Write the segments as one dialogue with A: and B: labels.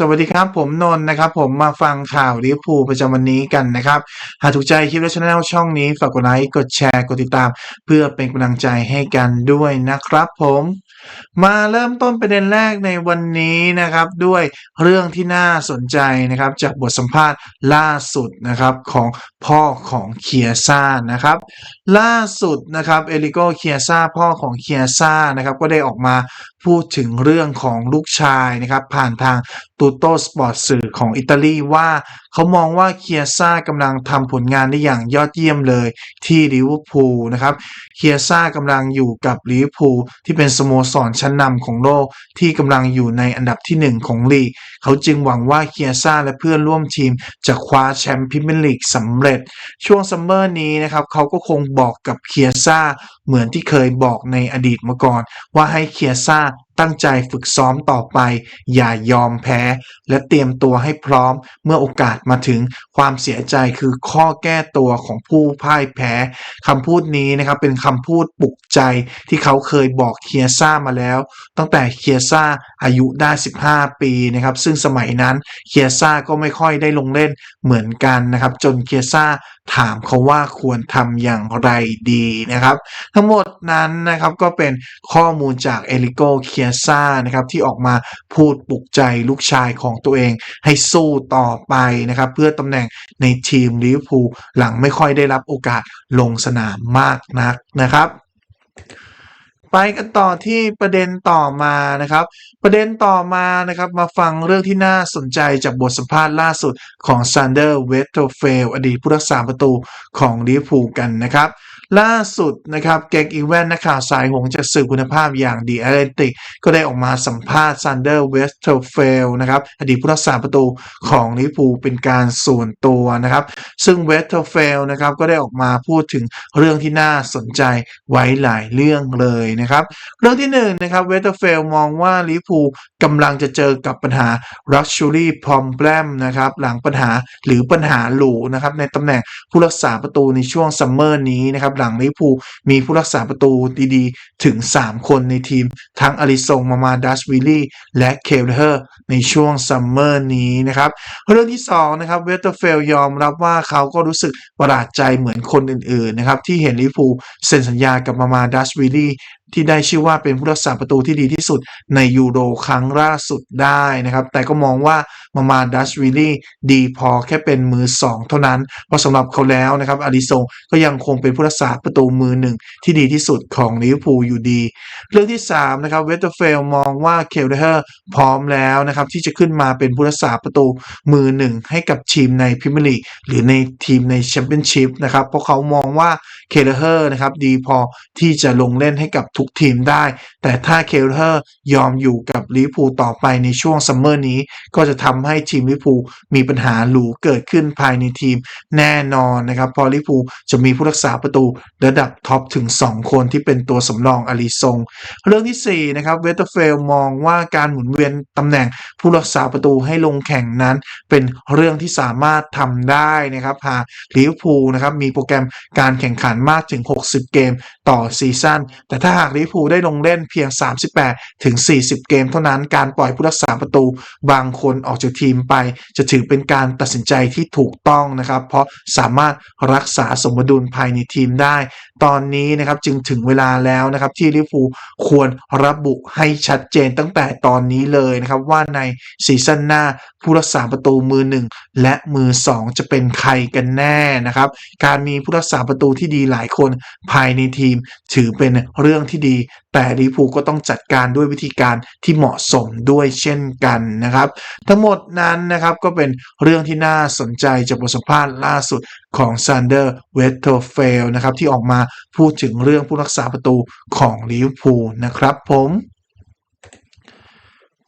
A: สวัสดีครับ ผมนนท์นะครับ ผมมาฟังข่าวลิเวอร์พูลประจำวันนี้กันนะครับ หากถูกใจคลิปและช anel ช่องนี้ฝากกดไลค์กดแชร์กดติดตาม เพื่อเป็นกำลังใจให้กันด้วยนะครับผมมาเริ่มต้นประเด็นแรกในวันนี้นะครับ ด้วยเรื่องที่น่าสนใจนะครับ จากบทสัมภาษณ์ล่าสุดนะครับของพ่อของเคียซ่านะครับ ล่าสุดนะครับเอลิโกเคียซ่าพ่อของเคียซ่านะครับก็ได้ออกมาพูดถึงเรื่องของลูกชายนะครับ ผ่านทางตูโตสปอร์ตสื่อของอิตาลีว่า เขามองว่าเคียซ่ากำลังทำผลงานได้อย่างยอดเยี่ยมเลยที่ลิเวอร์พูลนะครับเคียซ่ากำลังอยู่กับลิเวอร์พูลที่เป็นสโมสรชั้นนำของโลกที่กำลังอยู่ในอันดับที่หนึ่งของลีก เขาจึงหวังว่าเคียซ่าและเพื่อนร่วมทีม จะคว้าแชมป์พรีเมียร์ลีกสำเร็จ ช่วงซัมเมอร์นี้นะครับเขาก็คงบอกกับเคียซ่าเหมือนที่เคยบอกในอดีตมาก่อน ว่าให้เคียซ่า ตั้งใจฝึกซ้อมต่อไป อย่ายอมแพ้ และเตรียมตัวให้พร้อม เมื่อโอกาสมาถึงความเสียใจคือข้อแก้ตัวของผู้พ่ายแพ้คำพูดนี้นะครับเป็นคำพูดปลุกใจที่เขาเคยบอกเคียซ่ามาแล้ว ตั้งแต่เคียซ่าอายุได้ 15 ปีนะครับ ซึ่งสมัยนั้นเคียซ่าก็ไม่ค่อยได้ลงเล่นเหมือนกันนะครับ จนเคียซ่าถามเขาว่าควรทำอย่างไรดีนะครับ ทั้งหมดนั้นนะครับก็เป็นข้อมูลจากเอลิโกเคียซ่านะครับที่ออกมาพูดปลุกใจลูกชายของตัวเอง ให้สู้ต่อไปนะครับเพื่อตำแหน่งในทีมลิเวอร์พูลหลังไม่ค่อยได้รับโอกาสลงสนามมากนักนะครับไปกันต่อที่ประเด็นต่อมานะครับ ประเด็นต่อมานะครับมาฟังเรื่องที่น่าสนใจจากบทสัมภาษณ์ล่าสุดของซันเดอร์เวสเทลเฟลอดีตผู้รักษาประตูของลิเวอร์พูลกันนะครับ ล่าสุดนะครับเกกอีแวนนักข่าวสายหงจากสื่อคุณภาพอย่างดีแอตเลติกก็ได้ออกมาสัมภาษณ์ซันเดอร์เวสเทลเฟลนะครับอดีตผู้รักษาประตูของลิเวอร์พูเป็นการส่วนตัวนะครับ ซึ่งเวสเทลเฟลนะครับก็ได้ออกมาพูดถึงเรื่องที่น่าสนใจไว้หลายเรื่องเลยนะครับ เรื่องที่หนึ่งนะครับเวสเทลเฟลมองว่าลิเวอร์พูกำลังจะเจอกับปัญหา Luxury Problem นะครับหลังปัญหาหรือปัญหาหลูนะครับในตำแหน่งผู้รักษาประตูในช่วงซัมเมอร์นี้นะครับหลังลิเวอร์พูลมีผู้รักษาประตูดีๆ ถึง 3 คนในทีม ทั้งอลิซงมามาดัชวิลลี่ และเคเลเฮอร์ในช่วงซัมเมอร์นี้นะครับเรื่องที่ 2 นะครับเวสเทลเฟลยอมรับว่าเขาก็รู้สึกประหลาดใจเหมือนคนอื่นๆนะครับที่เห็นลิเวอร์พูลเซ็นสัญญากับมามาดัชวิลลี่ ที่ได้ชื่อว่าเป็นผู้รักษาประตูที่ดีที่สุดในยูโรครั้งล่าสุดได้นะครับ แต่ก็มองว่ามามาดัชวิลลี่ดีพอแค่เป็นมือ 2 เท่านั้น เพราะสำหรับเขาแล้วนะครับอาริซงก็ยังคงเป็นผู้รักษาประตูมือหนึ่งที่ดีที่สุดของลิเวอร์พูลอยู่ดี เรื่องที่ 3 นะครับเวสเทอร์เฟลมองว่าเคลเดอร์พร้อมแล้วนะครับที่จะขึ้นมาเป็นผู้รักษาประตูมือหนึ่งให้กับทีมในพรีเมียร์ลีกหรือในทีมในแชมเปี้ยนชิพนะครับเพราะเขามองว่าเคลเดอร์นะครับดีพอที่จะลงเล่นให้กับทุกทีมได้ แต่ถ้าเคลเดอร์ยอมอยู่กับลิพูต่อไปในช่วงซัมเมอร์นี้ ก็จะทำให้ทีมลิพูมีปัญหาหลูเกิดขึ้นภายในทีมแน่นอนนะครับเพอลิพูจะมีผู้รักษาประตูระดับท็อปถึง 2 คนที่เป็นตัวสำรองอาริซง เรื่องที่ 4 นะครับเวสเทอร์เฟลมองว่าการหมุนเวียนตำแหน่งผู้รักษาประตูให้ลงแข่งนั้น เป็นเรื่องที่สามารถทำได้นะครับหากลิเวอร์พูลนะครับมีโปรแกรมการแข่งขันมากถึง 60 เกมต่อซีซั่นแต่ถ้าหากลิพูได้ลงเล่นเพียง 38 ถึง 40 เกมเท่านั้นการปล่อยผู้รักษาประตูบางคนออกจากทีมไป จะถือเป็นการตัดสินใจที่ถูกต้องนะครับ เพราะสามารถรักษาสมดุลภายในทีมได้ ตอนนี้นะครับจึงถึงเวลาแล้วนะครับที่ลิเวอร์พูควรระบุให้ชัดเจนตั้งแต่ตอนนี้เลยนะครับว่าในซีซั่นหน้าผู้รักษาประตูมือหนึ่งและมือสองจะเป็นใครกันแน่นะครับ การมีผู้รักษาประตูที่ดีหลายคนภายในทีม ถือเป็นเรื่องที่ดี แต่ลิพูก็ต้องจัดการด้วยวิธีการที่เหมาะสมด้วยเช่นกันนะครับ ทั้งหมดนั้นนะครับก็เป็นเรื่องที่น่าสนใจจากบทสัมภาษณ์ล่าสุดของซันเดอร์เวสเทอร์เฟลนะครับที่ออกมาพูดถึงเรื่องผู้รักษาประตูของลิเวอร์พูลนะครับผม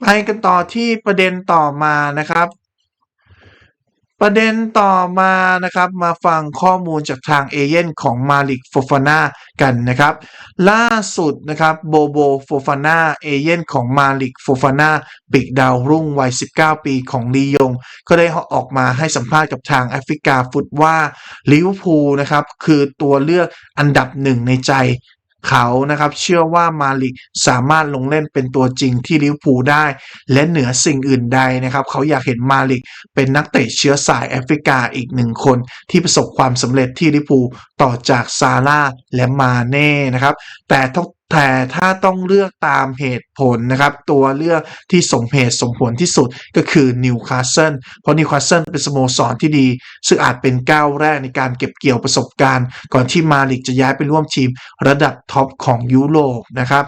A: ไปกันต่อที่ประเด็นต่อมานะครับ ประเด็นต่อมานะครับมาฟังข้อมูลจากทางเอเย่นของมาลิกโฟฟาน่ากันนะครับ ล่าสุดนะครับโบโบโฟฟาน่าเอเย่นของมาลิกโฟฟาน่าปีกดาวรุ่งวัย 19 ปีของลียง ก็ได้ออกมาให้สัมภาษณ์กับทางแอฟริกาฟุตว่าลิเวอร์พูลนะครับคือตัวเลือกอันดับหนึ่งในใจ เขานะครับเชื่อว่ามาลิกสามารถลงเล่นเป็นตัวจริงที่ลิเวอร์พูลได้ และเหนือสิ่งอื่นใดนะครับ เขาอยากเห็นมาลิกเป็นนักเตะเชื้อสายแอฟริกาอีกหนึ่งคน ที่ประสบความสำเร็จที่ลิเวอร์พูลต่อจากซาร่าและมาเน่นะครับแต่ต้อง แต่ถ้าต้องเลือกตามเหตุผลนะครับ ตัวเลือกที่สมเหตุสมผลที่สุดก็คือนิวคาสเซิลเพราะนิวคาสเซิลเป็นสโมสรที่ดี ซึ่งอาจเป็นก้าวแรกในการเก็บเกี่ยวประสบการณ์ ก่อนที่มาลิกจะย้ายไปร่วมทีมระดับท็อปของยุโรปนะครับ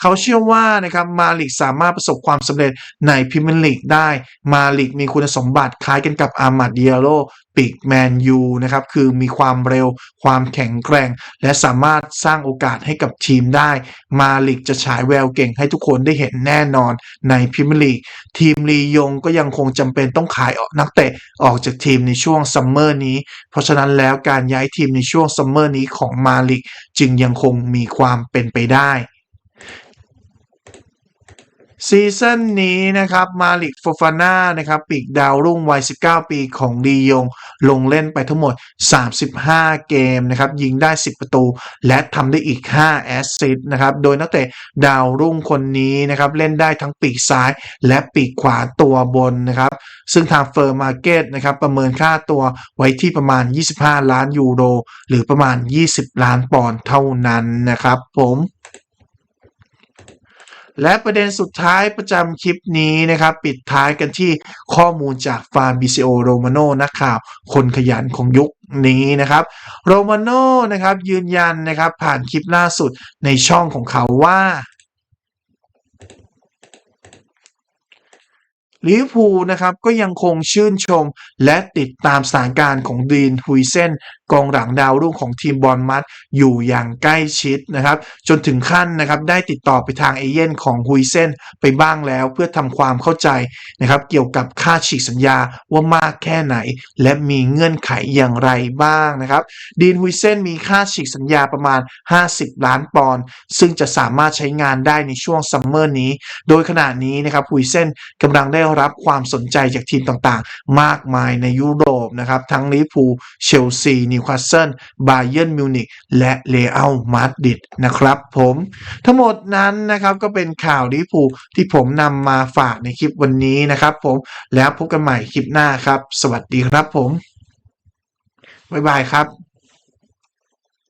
A: เขาเชื่อว่านะครับมาลิกสามารถประสบความสำเร็จในพรีเมียร์ลีกได้มาลิกมีคุณสมบัติคล้ายกันกับอามาดเดียโลปีกแมนยูนะครับคือมีความเร็วความแข็งแกร่ง และสามารถสร้างโอกาสให้กับทีมได้ มาลิกจะฉายแววเก่งให้ทุกคนได้เห็นแน่นอนในพรีเมียร์ลีกทีมลียงก็ยังคงจำเป็นต้องขายออกนักเตะออกจากทีมในช่วงซัมเมอร์นี้ เพราะฉะนั้นแล้วการย้ายทีมในช่วงซัมเมอร์นี้ของมาลิกจึงยังคงมีความเป็นไปได้ ซีซั่นนี้นะครับมาลิกโฟฟาน่านะครับปีกดาวรุ่งวัย 19 ปีของลียง ลงเล่นไปทั้งหมด 35 เกมนะครับยิงได้ 10 ประตู และทำได้อีก 5 แอสซิสต์นะครับโดยนักเตะดาวรุ่งคนนี้นะครับเล่นได้ทั้งปีกซ้ายและปีกขวาตัวบนนะครับซึ่งทางเฟอร์มาร์เก็ตนะครับประเมินค่าตัวไว้ที่ประมาณ 25 ล้านยูโร หรือประมาณ 20 ล้านปอนด์เท่านั้นนะครับผม และประเด็นสุดท้ายประจำคลิปนี้นะครับ ปิดท้ายกันที่ข้อมูลจากฟาร์มบิซิโอโรมาโนนักข่าวคนขยันของยุคนี้นะครับโรมาโนนะครับยืนยันนะครับผ่านคลิปล่าสุดในช่องของเขาว่าลิเวอร์พูลนะครับก็ยังคงชื่นชมและติดตามสถานการณ์ของดีนฮุยเซน กองหลังดาวรุ่งของทีมบอลมัดอยู่อย่างใกล้ชิดนะครับ จนถึงขั้นนะครับได้ติดต่อไปทางเอเย่นของฮุยเซนไปบ้างแล้วเพื่อทำความเข้าใจนะครับเกี่ยวกับค่าฉีกสัญญาว่ามากแค่ไหน และมีเงื่อนไขอย่างไรบ้างนะครับ ดีนฮุยเซนมีค่าฉีกสัญญาประมาณ 50 ล้านปอนด์ซึ่งจะสามารถใช้งานได้ในช่วงซัมเมอร์นี้ โดยขณะนี้นะครับฮุยเซนกำลังได้รับความสนใจจากทีมต่างๆ มากมายในยุโรปนะครับทั้งลิเวอร์พูลเชลซีนิวคาสเซิลบาเยิร์นมิวนิกและเรอัลมาดริดนะครับผมทั้งหมดนั้นนะครับก็เป็นข่าวลิพูที่ผมนำมาฝากในคลิปวันนี้นะครับผมแล้วพบกันใหม่คลิปหน้าครับ สวัสดีครับผมบ๊ายบายครับ